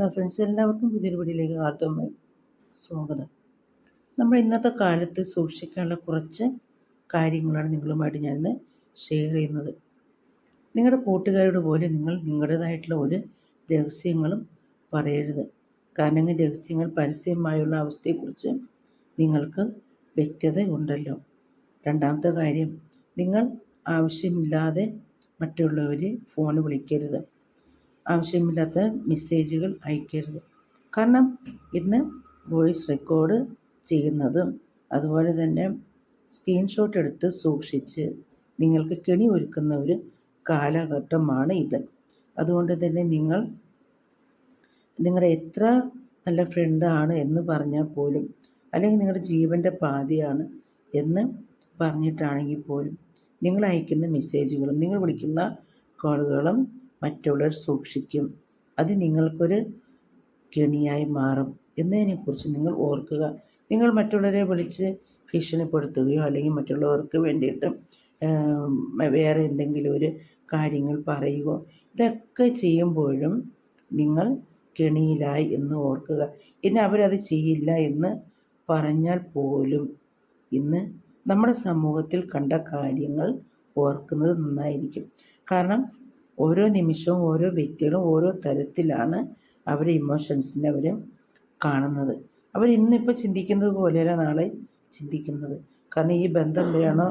Hello friends എല്ലാവർക്കും പുതിയൊരു വീഡിയോയിലേക്ക് ആദ്യമായി സ്വാഗതം. നമ്മൾ ഇന്നത്തെ കാലത്ത് സൂക്ഷിക്കാനുള്ള കുറച്ച് കാര്യങ്ങളാണ് നിങ്ങളുമായിട്ട് ഞാനിന്ന് ഷെയർ ചെയ്യുന്നത്. നിങ്ങളുടെ കൂട്ടുകാരോട് പോലെ നിങ്ങൾ നിങ്ങളുടേതായിട്ടുള്ള ഒരു രഹസ്യങ്ങളും പറയരുത്. കാരണം രഹസ്യങ്ങൾ പരസ്യമായുള്ള അവസ്ഥയെക്കുറിച്ച് നിങ്ങൾക്ക് വ്യക്തത ഉണ്ടല്ലോ രണ്ടാമത്തെ കാര്യം നിങ്ങൾ ആവശ്യമില്ലാതെ മറ്റുള്ളവരെ ഫോൺ വിളിക്കരുത്. ആവശ്യമില്ലാത്ത മെസ്സേജുകൾ അയക്കരുത്. കാരണം ഇന്ന് വോയിസ് റെക്കോർഡ് ചെയ്യുന്നതും അതുപോലെ തന്നെ സ്ക്രീൻഷോട്ട് എടുത്ത് സൂക്ഷിച്ച് നിങ്ങൾക്ക് കെണി ഒരുക്കുന്ന ഒരു കാലഘട്ടമാണ് ഇത്. അതുകൊണ്ട് തന്നെ നിങ്ങൾ നിങ്ങളുടെ എത്ര നല്ല ഫ്രണ്ടാണ് എന്ന് പറഞ്ഞാൽ പോലും അല്ലെങ്കിൽ നിങ്ങളുടെ ജീവന്റെ പാതിയാണ് എന്ന് പറഞ്ഞിട്ടാണെങ്കിൽ പോലും നിങ്ങൾ അയക്കുന്ന മെസ്സേജുകളും നിങ്ങൾ വിളിക്കുന്ന കോളുകളും മറ്റുള്ളവർ സൂക്ഷിക്കും. അത് നിങ്ങൾക്കൊരു കെണിയായി മാറും എന്നതിനെക്കുറിച്ച് നിങ്ങൾ ഓർക്കുക. നിങ്ങൾ മറ്റുള്ളവരെ വിളിച്ച് ഭീഷണിപ്പെടുത്തുകയോ അല്ലെങ്കിൽ മറ്റുള്ളവർക്ക് വേണ്ടിയിട്ട് വേറെ എന്തെങ്കിലും ഒരു കാര്യങ്ങൾ പറയുകയോ ഇതൊക്കെ ചെയ്യുമ്പോഴും നിങ്ങൾ കെണിയിലായി എന്ന് ഓർക്കുക. ഇനി അവരത് ചെയ്യില്ല എന്ന് പറഞ്ഞാൽ പോലും ഇന്ന് നമ്മുടെ സമൂഹത്തിൽ കണ്ട കാര്യങ്ങൾ ഓർക്കുന്നത് നന്നായിരിക്കും. കാരണം ഓരോ നിമിഷവും ഓരോ വ്യക്തികളും ഓരോ തരത്തിലാണ് അവരെ ഇമോഷൻസിനെ അവർ കാണുന്നത്. അവർ ഇന്നിപ്പോൾ ചിന്തിക്കുന്നത് പോലെയല്ല നാളെ ചിന്തിക്കുന്നത്. കാരണം ഈ ബന്ധം വേണോ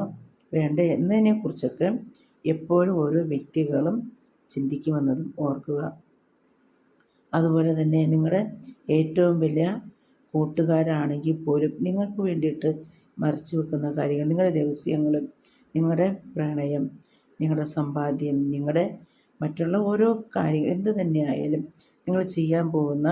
വേണ്ടേ എന്നതിനെക്കുറിച്ചൊക്കെ എപ്പോഴും ഓരോ വ്യക്തികളും ചിന്തിക്കുമെന്നതും ഓർക്കുക. അതുപോലെ തന്നെ നിങ്ങളുടെ ഏറ്റവും വലിയ കൂട്ടുകാരാണെങ്കിൽ പോലും നിങ്ങൾക്ക് വേണ്ടിയിട്ട് മറച്ചു വെക്കുന്ന കാര്യങ്ങൾ നിങ്ങളുടെ രഹസ്യങ്ങളും നിങ്ങളുടെ പ്രണയം നിങ്ങളുടെ സമ്പാദ്യം നിങ്ങളുടെ മറ്റുള്ള ഓരോ കാര്യങ്ങൾ എന്ത് തന്നെയായാലും നിങ്ങൾ ചെയ്യാൻ പോകുന്ന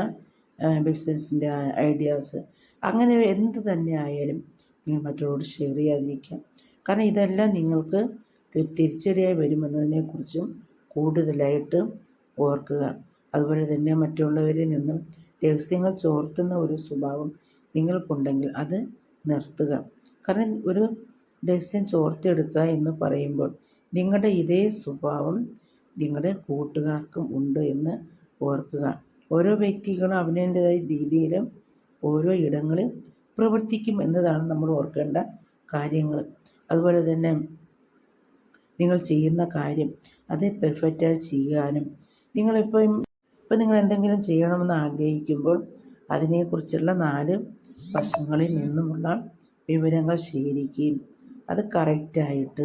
ബിസിനസ്സിന്റെ ഐഡിയാസ് അങ്ങനെ എന്ത് തന്നെ ആയാലും നിങ്ങൾ മറ്റുള്ളവരോട് ഷെയർ ചെയ്യാതിരിക്കാം. കാരണം ഇതെല്ലാം നിങ്ങൾക്ക് തിരിച്ചടിയായി വരുമെന്നതിനെക്കുറിച്ചും കൂടുതലായിട്ട് ഓർക്കുക. അതുപോലെ തന്നെ മറ്റുള്ളവരിൽ നിന്നും രഹസ്യങ്ങൾ ചോർത്തുന്ന ഒരു സ്വഭാവം നിങ്ങൾക്കുണ്ടെങ്കിൽ അത് നിർത്തുക. കാരണം ഒരു രഹസ്യം ചോർത്തെടുക്കുക എന്ന് പറയുമ്പോൾ നിങ്ങളുടെ ഇതേ സ്വഭാവം നിങ്ങളുടെ കൂട്ടുകാർക്കും ഉണ്ട് എന്ന് ഓർക്കുക. ഓരോ വ്യക്തികളും അവനേന്റെതായ രീതിയിലും ഓരോ ഇടങ്ങളിൽ പ്രവർത്തിക്കും എന്നതാണ് നമ്മൾ ഓർക്കേണ്ട കാര്യങ്ങൾ. അതുപോലെ തന്നെ നിങ്ങൾ ചെയ്യുന്ന കാര്യം അത് പെർഫെക്റ്റായി ചെയ്യാനും നിങ്ങളിപ്പം ഇപ്പം നിങ്ങൾ എന്തെങ്കിലും ചെയ്യണമെന്ന് ആഗ്രഹിക്കുമ്പോൾ അതിനെക്കുറിച്ചുള്ള നാല് വശങ്ങളിൽ നിന്നുമുള്ള വിവരങ്ങൾ ശേഖരിക്കുകയും അത് കറക്റ്റായിട്ട്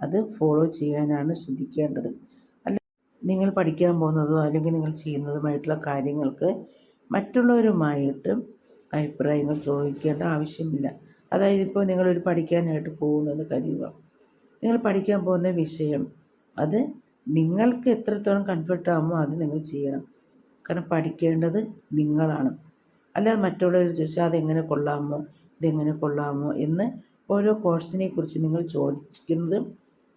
അത് ഫോളോ ചെയ്യാനാണ് ശ്രദ്ധിക്കേണ്ടത്. നിങ്ങൾ പഠിക്കാൻ പോകുന്നതോ അല്ലെങ്കിൽ നിങ്ങൾ ചെയ്യുന്നതുമായിട്ടുള്ള കാര്യങ്ങൾക്ക് മറ്റുള്ളവരുമായിട്ട് അഭിപ്രായങ്ങൾ ചോദിക്കേണ്ട ആവശ്യമില്ല. അതായത് ഇപ്പോൾ നിങ്ങളൊരു പഠിക്കാനായിട്ട് പോകുന്നത് കരുതുക. നിങ്ങൾ പഠിക്കാൻ പോകുന്ന വിഷയം അത് നിങ്ങൾക്ക് എത്രത്തോളം കൺഫർട്ടാകുമോ അത് നിങ്ങൾ ചെയ്യണം. കാരണം പഠിക്കേണ്ടത് നിങ്ങളാണ്. അല്ലാതെ മറ്റുള്ളവർ ചോദിച്ചാൽ അതെങ്ങനെ കൊള്ളാമോ ഇതെങ്ങനെ കൊള്ളാമോ എന്ന് ഓരോ കോഴ്സിനെ കുറിച്ച് നിങ്ങൾ ചോദിക്കുന്നത്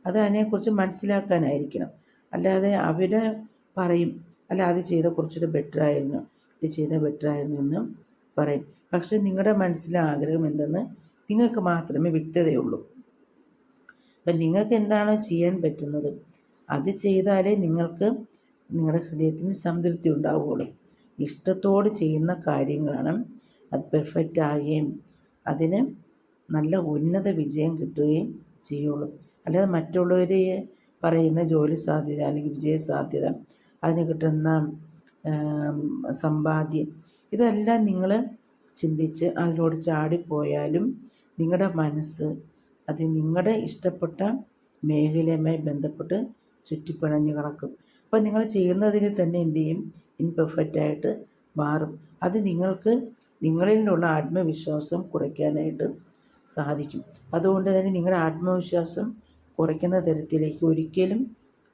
അത് അതിനെക്കുറിച്ച് മനസ്സിലാക്കാനായിരിക്കണം. അല്ലാതെ അവർ പറയും അല്ല അത് ചെയ്ത കുറച്ചുകൂടെ ബെറ്റർ ആയിരുന്നു. ഇത് ചെയ്ത ബെറ്റർ ആയിരുന്നു എന്ന് പറയും. പക്ഷേ നിങ്ങളുടെ മനസ്സിലെ ആഗ്രഹം എന്തെന്ന് നിങ്ങൾക്ക് മാത്രമേ വ്യക്തതയുള്ളൂ. അപ്പം നിങ്ങൾക്ക് എന്താണോ ചെയ്യാൻ പറ്റുന്നത് അത് ചെയ്താലേ നിങ്ങൾക്ക് നിങ്ങളുടെ ഹൃദയത്തിന് സംതൃപ്തി ഉണ്ടാവുകയുള്ളൂ. ഇഷ്ടത്തോട് ചെയ്യുന്ന കാര്യങ്ങളാണ് അത് പെർഫെക്റ്റ് ആകുകയും അതിന് നല്ല ഉന്നത വിജയം കിട്ടുകയും ചെയ്യുള്ളൂ. അല്ലാതെ മറ്റുള്ളവരെ പറയുന്ന ജോലി സാധ്യത അല്ലെങ്കിൽ വിജയ സാധ്യത അതിന് കിട്ടുന്ന സമ്പാദ്യം ഇതെല്ലാം നിങ്ങൾ ചിന്തിച്ച് അതിലോട് ചാടിപ്പോയാലും നിങ്ങളുടെ മനസ്സ് അത് നിങ്ങളുടെ ഇഷ്ടപ്പെട്ട മേഖലയുമായി ബന്ധപ്പെട്ട് ചുറ്റിപ്പിണഞ്ഞ് കിടക്കും. അപ്പോൾ നിങ്ങൾ ചെയ്യുന്നതിന് തന്നെ എന്തു ചെയ്യും? ഇൻപെർഫെക്റ്റായിട്ട് മാറും. അത് നിങ്ങൾക്ക് നിങ്ങളിലുള്ള ആത്മവിശ്വാസം കുറയ്ക്കാനായിട്ട് സാധിക്കും. അതുകൊണ്ട് തന്നെ നിങ്ങളുടെ ആത്മവിശ്വാസം കുറയ്ക്കുന്ന തരത്തിലേക്ക് ഒരിക്കലും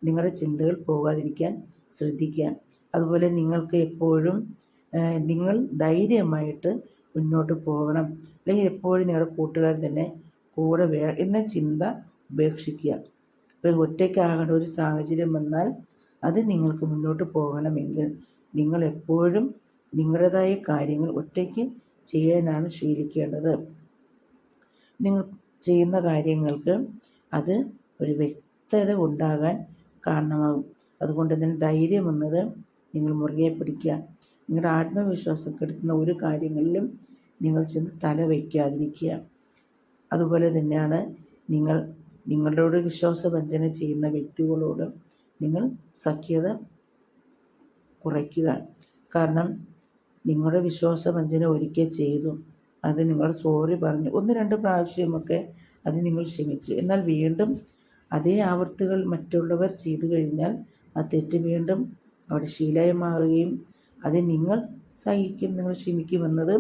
നിങ്ങളുടെ ചിന്തകൾ പോകാതിരിക്കാൻ ശ്രദ്ധിക്കുക. അതുപോലെ നിങ്ങൾക്ക് എപ്പോഴും നിങ്ങൾ ധൈര്യമായിട്ട് മുന്നോട്ട് പോകണം. അല്ലെങ്കിൽ എപ്പോഴും നിങ്ങളുടെ കൂട്ടുകാർ തന്നെ കൂടെ വേ എന്ന ചിന്ത ഉപേക്ഷിക്കുക. ഇപ്പോൾ ഒറ്റയ്ക്കാകേണ്ട ഒരു സാഹചര്യം വന്നാൽ അത് നിങ്ങൾക്ക് മുന്നോട്ട് പോകണമെങ്കിൽ നിങ്ങൾ എപ്പോഴും നിങ്ങളുടേതായ കാര്യങ്ങൾ ഒറ്റയ്ക്ക് ചെയ്യാനാണ് ശീലിക്കേണ്ടത്. നിങ്ങൾ ചെയ്യുന്ന കാര്യങ്ങൾക്ക് അത് ഒരു വ്യക്തത ഉണ്ടാകാൻ കാരണമാകും. അതുകൊണ്ട് തന്നെ ധൈര്യം എന്നത് നിങ്ങൾ മുറുകെ പിടിക്കുക. നിങ്ങളുടെ ആത്മവിശ്വാസം കെടുത്തുന്ന ഒരു കാര്യങ്ങളിലും നിങ്ങൾ ചെന്ന് തല വയ്ക്കാതിരിക്കുക. അതുപോലെ തന്നെയാണ് നിങ്ങൾ നിങ്ങളോട് വിശ്വാസവഞ്ചന ചെയ്യുന്ന വ്യക്തികളോട് നിങ്ങൾ സഖ്യത കുറയ്ക്കുക. കാരണം നിങ്ങളുടെ വിശ്വാസവഞ്ചന ഒരിക്കൽ ചെയ്തു. അത് നിങ്ങൾ സോറി പറഞ്ഞു. ഒന്ന് രണ്ട് പ്രാവശ്യമൊക്കെ അത് നിങ്ങൾ ക്ഷമിച്ചു. എന്നാൽ വീണ്ടും അതേ ആവർത്തികൾ മറ്റുള്ളവർ ചെയ്തു കഴിഞ്ഞാൽ ആ തെറ്റ് വീണ്ടും അവിടെ ശീലമായി മാറുകയും അത് നിങ്ങൾ സഹിക്കും നിങ്ങൾ ക്ഷമിക്കുമെന്നത്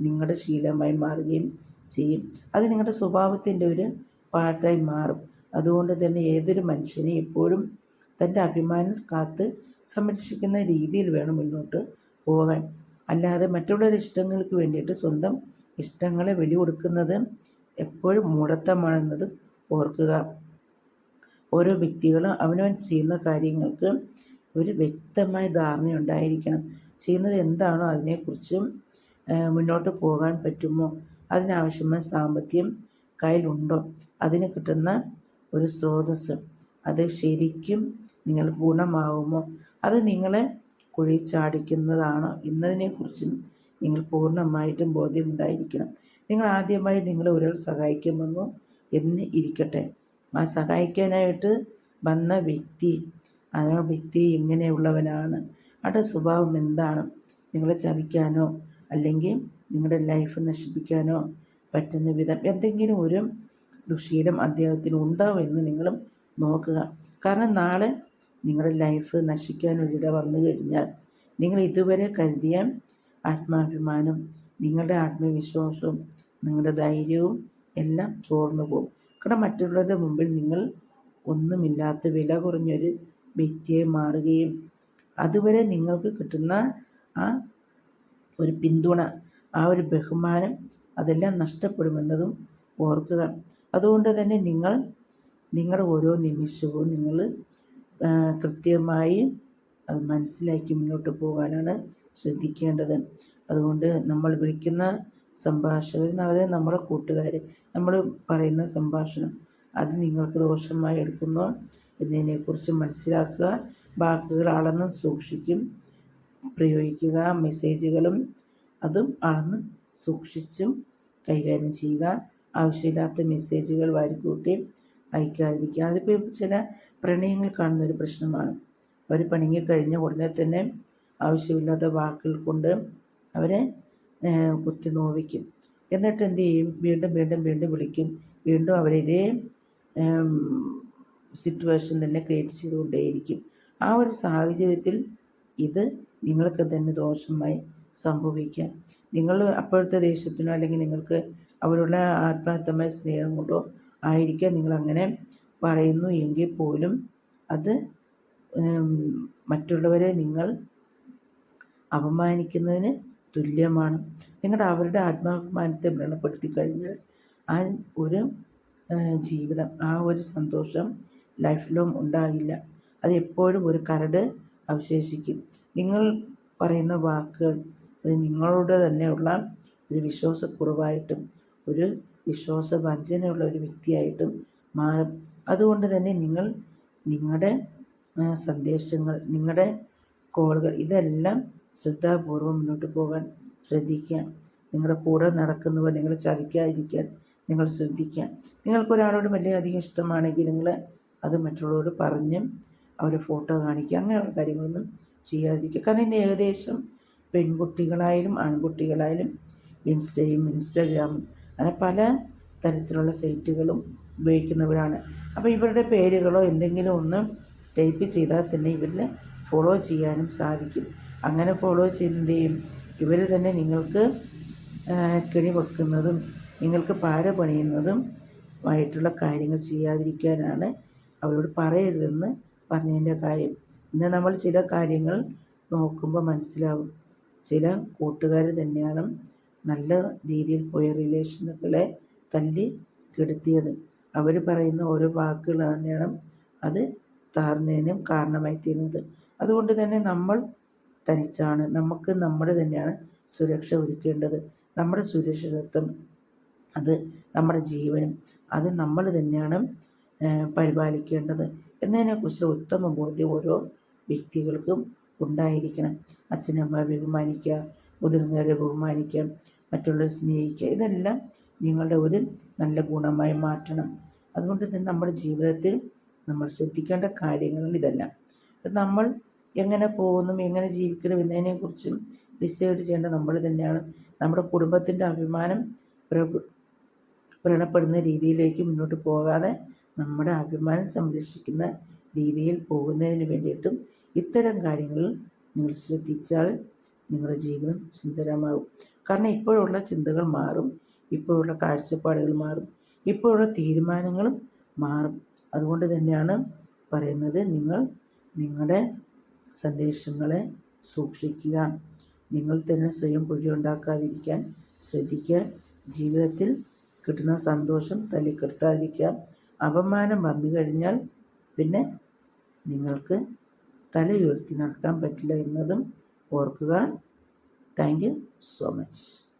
നിങ്ങളുടെ ശീലമായി മാറുകയും ചെയ്യും. അത് നിങ്ങളുടെ സ്വഭാവത്തിന്റെ ഒരു പാർട്ടായി മാറും. അതുകൊണ്ട് തന്നെ ഏതൊരു മനുഷ്യനെയും എപ്പോഴും തന്റെ അഭിമാനം കാത്ത് സംരക്ഷിക്കുന്ന രീതിയിൽ വേണം മുന്നോട്ട് പോകാൻ. അല്ലാതെ മറ്റുള്ളവരുടെ ഇഷ്ടങ്ങൾക്ക് വേണ്ടിയിട്ട് സ്വന്തം ഇഷ്ടങ്ങളെ വെളി കൊടുക്കുന്നത് എപ്പോഴും മൂഢത്തമാണെന്നത് ഓർക്കുക. ഓരോ വ്യക്തികളും അവനവൻ ചെയ്യുന്ന കാര്യങ്ങൾക്ക് ഒരു വ്യക്തമായ ധാരണ ഉണ്ടായിരിക്കണം ചെയ്യുന്നത് എന്താണോ അതിനെക്കുറിച്ചും മുന്നോട്ട് പോകാൻ പറ്റുമോ? അതിനാവശ്യമായ സാമ്പത്തികം കയ്യിലുണ്ടോ? അതിന് കിട്ടുന്ന ഒരു സ്രോതസ് അത് ശരിക്കും നിങ്ങൾ ഗുണമാകുമോ? അത് നിങ്ങളെ കുഴി ചാടിക്കുന്നതാണോ എന്നതിനെക്കുറിച്ചും നിങ്ങൾ പൂർണമായിട്ടും ബോധ്യമുണ്ടായിരിക്കണം. നിങ്ങൾ ആദ്യമായി നിങ്ങളെ ഒരാൾ സഹായിക്കുമെന്നോ എന്ന് ഇരിക്കട്ടെ. ആ സഹായിക്കാനായിട്ട് വന്ന വ്യക്തി ആ വ്യക്തി എങ്ങനെയുള്ളവനാണ്? അവരുടെ സ്വഭാവം എന്താണ്? നിങ്ങളെ ചതിക്കാനോ അല്ലെങ്കിൽ നിങ്ങളുടെ ലൈഫ് നശിപ്പിക്കാനോ പറ്റുന്ന വിധം എന്തെങ്കിലും ഒരു ദുശീലം അദ്ദേഹത്തിന് ഉണ്ടോ എന്ന് നിങ്ങളും നോക്കുക. കാരണം നാളെ നിങ്ങളുടെ ലൈഫ് നശിക്കാനൊരിട വന്നു കഴിഞ്ഞാൽ നിങ്ങൾ ഇതുവരെ കരുതിയ ആത്മാഭിമാനം നിങ്ങളുടെ ആത്മവിശ്വാസവും നിങ്ങളുടെ ധൈര്യവും എല്ലാം ചോർന്നു പോകും. കാരണം മറ്റുള്ളവരുടെ മുമ്പിൽ നിങ്ങൾ ഒന്നുമില്ലാത്ത വില കുറഞ്ഞൊരു വ്യക്തിയെ മാറുകയും അതുവരെ നിങ്ങൾക്ക് കിട്ടുന്ന ആ ഒരു പിന്തുണ ആ ഒരു ബഹുമാനം അതെല്ലാം നഷ്ടപ്പെടുമെന്നതും ഓർക്കുക. അതുകൊണ്ട് തന്നെ നിങ്ങൾ നിങ്ങളുടെ ഓരോ നിമിഷവും നിങ്ങൾ കൃത്യമായി അത് മനസ്സിലാക്കി മുന്നോട്ട് പോകാനാണ് ശ്രദ്ധിക്കേണ്ടത്. അതുകൊണ്ട് നമ്മൾ വിളിക്കുന്ന സംഭാഷകർ അതായത് നമ്മുടെ കൂട്ടുകാർ നമ്മൾ പറയുന്ന സംഭാഷണം അത് നിങ്ങൾക്ക് ദോഷമായി എടുക്കുന്നോ എന്നതിനെക്കുറിച്ച് മനസ്സിലാക്കുക. വാക്കുകൾ അളന്ന് സൂക്ഷിക്കും പ്രയോഗിക്കുക മെസ്സേജുകളും അതും അളന്ന് സൂക്ഷിച്ചും കൈകാര്യം ചെയ്യുക. ആവശ്യമില്ലാത്ത മെസ്സേജുകൾ വാരിക്കൂട്ടി അയക്കാതിരിക്കുക. അതിപ്പോൾ ചില പ്രണയങ്ങൾ കാണുന്ന ഒരു പ്രശ്നമാണ്. അവർ പണിങ്ങി കഴിഞ്ഞ ഉടനെ തന്നെ ആവശ്യമില്ലാത്ത വാക്കുകൾ കൊണ്ട് അവരെ കുത്തി നോവിക്കും എന്നിട്ട് എന്ത് ചെയ്യും? വീണ്ടും വീണ്ടും വീണ്ടും വിളിക്കും. വീണ്ടും അവരെ അവരിതേ സിറ്റുവേഷൻ തന്നെ ക്രിയേറ്റ് ചെയ്തുകൊണ്ടേയിരിക്കും. ആ ഒരു സാഹചര്യത്തിൽ ഇത് നിങ്ങൾക്ക് തന്നെ ദോഷമായി സംഭവിക്കാം. നിങ്ങൾ അപ്പോഴത്തെ ദേഷ്യത്തിനോ അല്ലെങ്കിൽ നിങ്ങൾക്ക് അവരുടെ ആത്മാർത്ഥമായ സ്നേഹം കൊണ്ടോ ആയിരിക്കാം നിങ്ങളങ്ങനെ പറയുന്നു എങ്കിൽ പോലും അത് മറ്റുള്ളവരെ നിങ്ങൾ അപമാനിക്കുന്നതിന് തുല്യമാണ്. നിങ്ങളുടെ അവരുടെ ആത്മാഭിമാനത്തെ വ്രണപ്പെടുത്തി കഴിഞ്ഞാൽ ആ ഒരു ജീവിതം ആ ഒരു സന്തോഷം ലൈഫ് ലോങ് ഉണ്ടാകില്ല. അത് എപ്പോഴും ഒരു കരട് അവശേഷിക്കും. നിങ്ങൾ പറയുന്ന വാക്കുകൾ അത് നിങ്ങളുടെ തന്നെയുള്ള ഒരു വിശ്വാസക്കുറവായിട്ടും ഒരു വിശ്വാസവഞ്ചനയുള്ള ഒരു വ്യക്തിയായിട്ടും മാറും. അതുകൊണ്ട് തന്നെ നിങ്ങൾ നിങ്ങളുടെ സന്ദേശങ്ങൾ നിങ്ങളുടെ കോളുകൾ ഇതെല്ലാം ശ്രദ്ധാപൂർവം മുന്നോട്ട് പോകാൻ ശ്രദ്ധിക്കുക നിങ്ങളുടെ കൂടെ നടക്കുന്നവർ നിങ്ങൾ ചതിക്കാതിരിക്കാൻ നിങ്ങൾ ശ്രദ്ധിക്കുക നിങ്ങൾക്കൊരാളോട് വലിയധികം ഇഷ്ടമാണെങ്കിൽ നിങ്ങൾ അത് മറ്റുള്ളവരോട് പറഞ്ഞും അവരെ ഫോട്ടോ കാണിക്കുക. അങ്ങനെയുള്ള കാര്യങ്ങളൊന്നും ചെയ്യാതിരിക്കുക. കാരണം ഇന്ന് ഏകദേശം പെൺകുട്ടികളായാലും ആൺകുട്ടികളായാലും ഇൻസ്റ്റയും ഇൻസ്റ്റാഗ്രാമും അങ്ങനെ പല തരത്തിലുള്ള സൈറ്റുകളും ഉപയോഗിക്കുന്നവരാണ്. അപ്പോൾ ഇവരുടെ പേരുകളോ എന്തെങ്കിലും ഒന്ന് ടൈപ്പ് ചെയ്താൽ തന്നെ ഇവരിൽ ഫോളോ ചെയ്യാനും സാധിക്കും. അങ്ങനെ ഫോളോ ചെയ്യുന്നത് ഇവർ തന്നെ നിങ്ങൾക്ക് കിണി വെക്കുന്നതും നിങ്ങൾക്ക് പാര പണിയുന്നതും ആയിട്ടുള്ള കാര്യങ്ങൾ ചെയ്യാതിരിക്കാനാണ് അവരോട് പറയരുതെന്ന് പറഞ്ഞതിന്റെ കാര്യം. ഇന്ന് നമ്മൾ ചില കാര്യങ്ങൾ നോക്കുമ്പോൾ മനസ്സിലാവും. ചില കൂട്ടുകാർ തന്നെയാണ് നല്ല രീതിയിൽ പോയ റിലേഷനുകളെ തല്ലി കെടുത്തിയത്. അവർ പറയുന്ന ഓരോ വാക്കുകൾ തന്നെയാണ് അത് താർന്നതിനും കാരണമായി തീരുന്നത് അതുകൊണ്ട് തന്നെ നമ്മൾ തനിച്ചാണ്. നമുക്ക് നമ്മുടെ തന്നെയാണ് സുരക്ഷ ഒരുക്കേണ്ടത്. നമ്മുടെ സുരക്ഷിതത്വം അത് നമ്മുടെ ജീവനും അത് നമ്മൾ തന്നെയാണ് പരിപാലിക്കേണ്ടത് എന്നതിനെക്കുറിച്ച് ഉത്തമ ബോധ്യം ഓരോ വ്യക്തികൾക്കും ഉണ്ടായിരിക്കണം. അച്ഛനമ്മ ബഹുമാനിക്കുക മുതിർന്നവരെ ബഹുമാനിക്കുക മറ്റുള്ളവരെ സ്നേഹിക്കുക ഇതെല്ലാം നിങ്ങളുടെ ഒരു നല്ല ഗുണമായി മാറ്റണം. അതുകൊണ്ട് തന്നെ നമ്മുടെ ജീവിതത്തിൽ നമ്മൾ ശ്രദ്ധിക്കേണ്ട കാര്യങ്ങൾ ഇതെല്ലാം. നമ്മൾ എങ്ങനെ പോകുന്നു എങ്ങനെ ജീവിക്കണം എന്നതിനെക്കുറിച്ചും ഡിസൈഡ് ചെയ്യേണ്ട നമ്മൾ തന്നെയാണ്. നമ്മുടെ കുടുംബത്തിന്റെ അഭിമാനം വ്രണപ്പെടുന്ന രീതിയിലേക്ക് മുന്നോട്ട് പോകാതെ നമ്മുടെ അഭിമാനം സംരക്ഷിക്കുന്ന രീതിയിൽ പോകുന്നതിന് വേണ്ടിയിട്ടും ഇത്തരം കാര്യങ്ങൾ നിങ്ങൾ ശ്രദ്ധിച്ചാൽ നിങ്ങളുടെ ജീവിതം സുന്ദരമാകും. കാരണം ഇപ്പോഴുള്ള ചിന്തകൾ മാറും ഇപ്പോഴുള്ള കാഴ്ചപ്പാടുകൾ മാറും ഇപ്പോഴുള്ള തീരുമാനങ്ങളും മാറും. അതുകൊണ്ട് തന്നെയാണ് പറയുന്നത് നിങ്ങൾ നിങ്ങളുടെ സന്ദേശങ്ങളെ സൂക്ഷിക്കുക. നിങ്ങൾ തന്നെ സ്വയം കുഴിയുണ്ടാക്കാതിരിക്കാൻ ശ്രദ്ധിക്കുക. ജീവിതത്തിൽ കിട്ടുന്ന സന്തോഷം തല്ലിക്കെടുത്താതിരിക്കുക അപമാനം വന്നു കഴിഞ്ഞാൽ പിന്നെ നിങ്ങൾക്ക് തലയുയർത്തി നടക്കാൻ പറ്റില്ല എന്നതും ഓർക്കുക. Thank you so much.